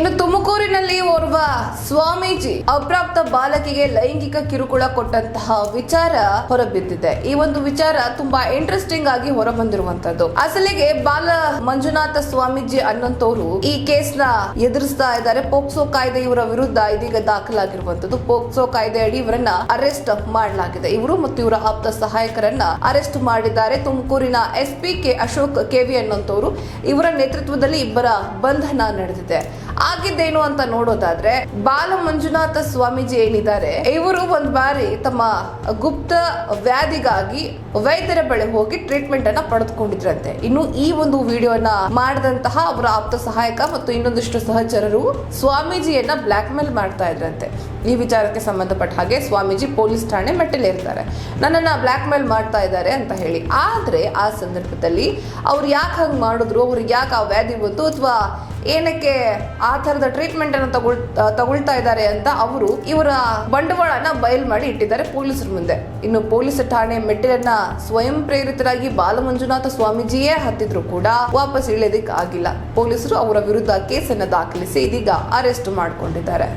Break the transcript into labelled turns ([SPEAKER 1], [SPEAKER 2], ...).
[SPEAKER 1] ಇನ್ನು ತುಮಕೂರಿನಲ್ಲಿ ಓರ್ವ ಸ್ವಾಮೀಜಿ ಅಪ್ರಾಪ್ತ ಬಾಲಕಿಗೆ ಲೈಂಗಿಕ ಕಿರುಕುಳ ಕೊಟ್ಟಂತಹ ವಿಚಾರ ಹೊರಬಿದ್ದಿದೆ. ಈ ಒಂದು ವಿಚಾರ ತುಂಬಾ ಇಂಟ್ರೆಸ್ಟಿಂಗ್ ಆಗಿ ಹೊರಬಂದಿರುವಂತದ್ದು. ಅಸಲಿಗೆ ಬಾಲ ಮಂಜುನಾಥ ಸ್ವಾಮೀಜಿ ಅನ್ನಂತವರು ಈ ಕೇಸ್ನ ಎದುರಿಸ್ತಾ ಇದ್ದಾರೆ. ಪೋಕ್ಸೋ ಕಾಯ್ದೆ ಇವರ ವಿರುದ್ಧ ಇದೀಗ ದಾಖಲಾಗಿರುವಂತದ್ದು. ಪೋಕ್ಸೋ ಕಾಯ್ದೆ ಅಡಿ ಇವರನ್ನ ಅರೆಸ್ಟ್ ಮಾಡಲಾಗಿದೆ. ಇವರು ಮತ್ತು ಇವರ ಆಪ್ತ ಸಹಾಯಕರನ್ನ ಅರೆಸ್ಟ್ ಮಾಡಿದ್ದಾರೆ. ತುಮಕೂರಿನ S P K Ashok K V ಅನ್ನಂತವರು ಇವರ ನೇತೃತ್ವದಲ್ಲಿ ಇಬ್ಬರ ಬಂಧನ ನಡೆದಿದೆ. ಆಗಿದ್ದೇನು ಅಂತ ನೋಡೋದಾದ್ರೆ ಬಾಲ ಮಂಜುನಾಥ ಸ್ವಾಮೀಜಿ ಏನಿದ್ದಾರೆ, ಇವರು ಒಂದ್ ಬಾರಿ ತಮ್ಮ ಗುಪ್ತ ವ್ಯಾಧಿಗಾಗಿ ವೈದ್ಯರ ಬಳಿ ಹೋಗಿ ಟ್ರೀಟ್ಮೆಂಟ್ ಅನ್ನ ಪಡೆದುಕೊಂಡಿದ್ರಂತೆ. ಇನ್ನು ಈ ಒಂದು ವಿಡಿಯೋನ ಮಾಡಿದಂತಹ ಅವರ ಆಪ್ತ ಸಹಾಯಕ ಮತ್ತು ಇನ್ನೊಂದಿಷ್ಟು ಸಹಚರರು ಸ್ವಾಮೀಜಿಯನ್ನ ಬ್ಲಾಕ್ ಮೇಲ್ ಮಾಡ್ತಾ ಇದ್ರಂತೆ. ಈ ವಿಚಾರಕ್ಕೆ ಸಂಬಂಧಪಟ್ಟ ಹಾಗೆ ಸ್ವಾಮೀಜಿ ಪೊಲೀಸ್ ಠಾಣೆ ಮೆಟ್ಟಲೇರ್ತಾರೆ ನನ್ನನ್ನ ಬ್ಲಾಕ್ ಮೇಲ್ ಮಾಡ್ತಾ ಇದ್ದಾರೆ ಅಂತ ಹೇಳಿ. ಆದ್ರೆ ಆ ಸಂದರ್ಭದಲ್ಲಿ ಅವ್ರು ಯಾಕೆ ಹಂಗ್ ಮಾಡಿದ್ರು ಅವ್ರಿಗೆ ಯಾಕೆ ಆ ವ್ಯಾಧಿ ಬಂತು, ಅಥವಾ ಏನಕ್ಕೆ ಆ ಥರದ ಟ್ರೀಟ್ಮೆಂಟ್ ಅನ್ನು ತಗೊಳ್ ತಗೊಳ್ತಾ ಇದ್ದಾರೆ ಅಂತ ಅವರು ಇವರ ಬಂಡವಾಳನ ಬಯಲು ಮಾಡಿ ಇಟ್ಟಿದ್ದಾರೆ ಪೊಲೀಸರ ಮುಂದೆ. ಇನ್ನು ಪೊಲೀಸ್ ಠಾಣೆ ಮೆಟ್ಟಿಲನ್ನ ಸ್ವಯಂ ಪ್ರೇರಿತರಾಗಿ ಬಾಲಮಂಜುನಾಥ ಸ್ವಾಮೀಜಿಯೇ ಹತ್ತಿದ್ರು ಕೂಡ ವಾಪಸ್ ಇಳಿಯೋದಿಕ್ ಆಗಿಲ್ಲ ಪೊಲೀಸರು ಅವರ ವಿರುದ್ಧ ಕೇಸನ್ನ ದಾಖಲಿಸಿ ಇದೀಗ ಅರೆಸ್ಟ್ ಮಾಡಿಕೊಂಡಿದ್ದಾರೆ.